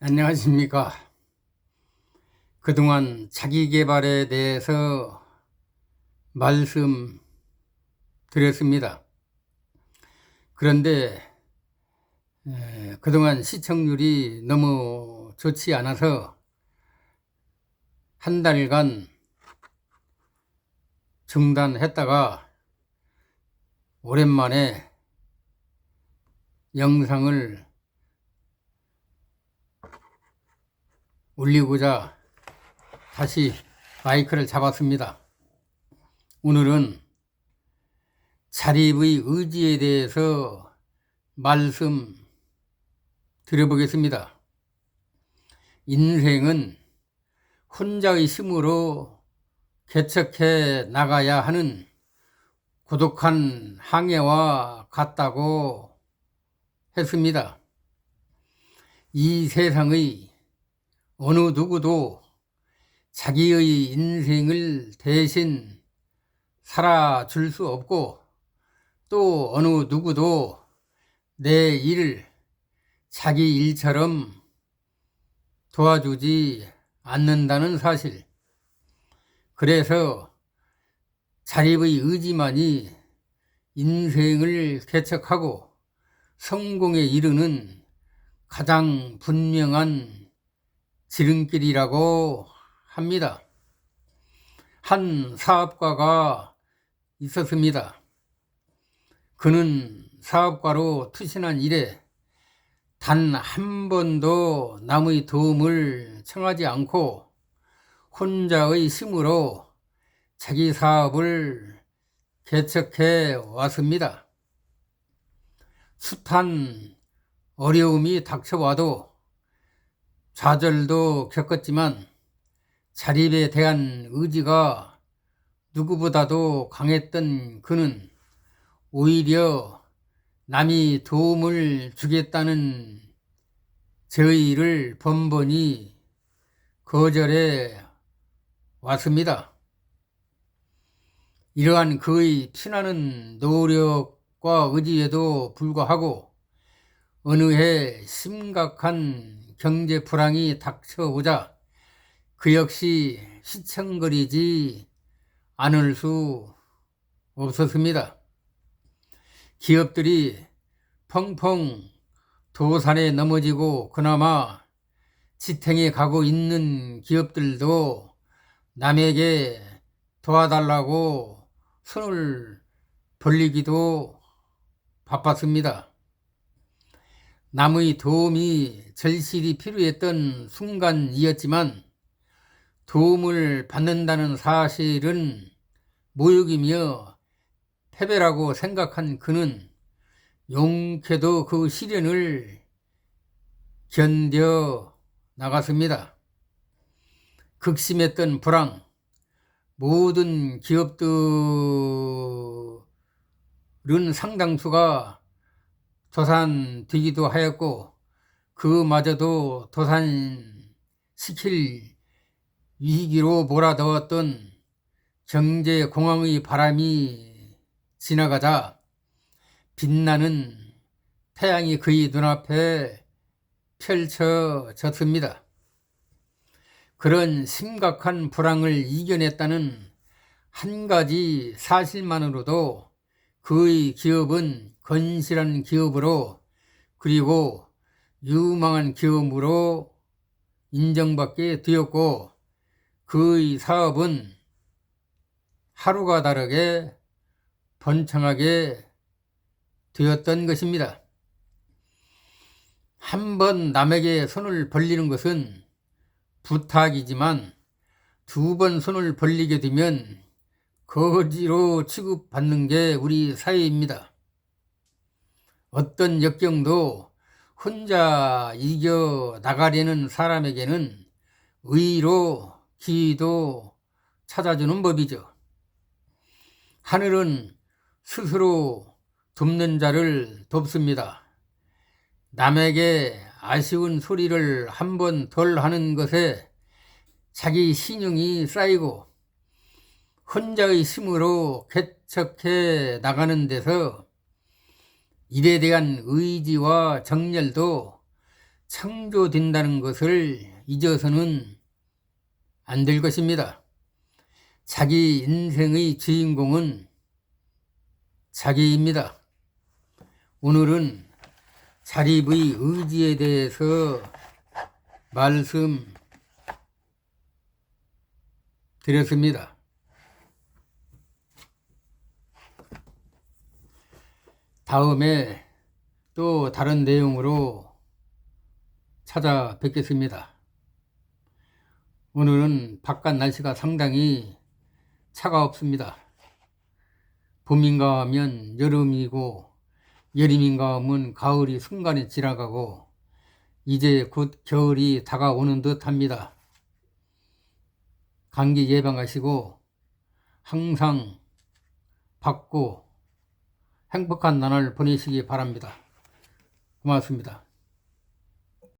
안녕하십니까. 그동안 자기 개발에 대해서 말씀 드렸습니다. 그런데 에, 그동안 시청률이 너무 좋지 않아서 한 달간 중단했다가 오랜만에 영상을 올리고자 다시 마이크를 잡았습니다. 오늘은 자립의 의지에 대해서 말씀 드려보겠습니다. 인생은 혼자의 힘으로 개척해 나가야 하는 고독한 항해와 같다고 했습니다. 이 세상의 어느 누구도 자기의 인생을 대신 살아줄 수 없고 또 어느 누구도 내 일을 자기 일처럼 도와주지 않는다는 사실. 그래서 자립의 의지만이 인생을 개척하고 성공에 이르는 가장 분명한 지름길이라고 합니다. 한 사업가가 있었습니다. 그는 사업가로 투신한 이래 단 한 번도 남의 도움을 청하지 않고 혼자의 힘으로 자기 사업을 개척해 왔습니다. 숱한 어려움이 닥쳐와도 좌절도 겪었지만 자립에 대한 의지가 누구보다도 강했던 그는 오히려 남이 도움을 주겠다는 저희를 번번이 거절해 왔습니다. 이러한 그의 피나는 노력과 의지에도 불구하고 어느 해 심각한 경제 불황이 닥쳐오자 그 역시 시청거리지 않을 수 없었습니다. 기업들이 펑펑 도산에 넘어지고 그나마 지탱해 가고 있는 기업들도 남에게 도와달라고 손을 벌리기도 바빴습니다. 남의 도움이 절실히 필요했던 순간이었지만 도움을 받는다는 사실은 모욕이며 패배라고 생각한 그는 용케도 그 시련을 견뎌 나갔습니다. 극심했던 불황, 모든 기업들은 상당수가 도산되기도 하였고 그마저도 도산시킬 위기로 몰아넣었던 경제 공황의 바람이 지나가자 빛나는 태양이 그의 눈앞에 펼쳐졌습니다. 그런 심각한 불황을 이겨냈다는 한 가지 사실만으로도 그의 기업은 건실한 기업으로 그리고 유망한 기업으로 인정받게 되었고 그의 사업은 하루가 다르게 번창하게 되었던 것입니다. 한 번 남에게 손을 벌리는 것은 부탁이지만 두 번 손을 벌리게 되면 거지로 취급받는 게 우리 사회입니다. 어떤 역경도 혼자 이겨 나가려는 사람에게는 의로 기도 찾아주는 법이죠. 하늘은 스스로 돕는 자를 돕습니다. 남에게 아쉬운 소리를 한 번 덜 하는 것에 자기 신용이 쌓이고 혼자의 힘으로 개척해 나가는 데서 일에 대한 의지와 정열도 창조된다는 것을 잊어서는 안 될 것입니다. 자기 인생의 주인공은 자기입니다. 오늘은 자립의 의지에 대해서 말씀 드렸습니다. 다음에 또 다른 내용으로 찾아뵙겠습니다. 오늘은 바깥 날씨가 상당히 차가웠습니다. 봄인가 하면 여름이고 여름인가 하면 가을이 순간에 지나가고 이제 곧 겨울이 다가오는 듯 합니다. 감기 예방하시고 항상 밝고 행복한 나날 보내시기 바랍니다. 고맙습니다.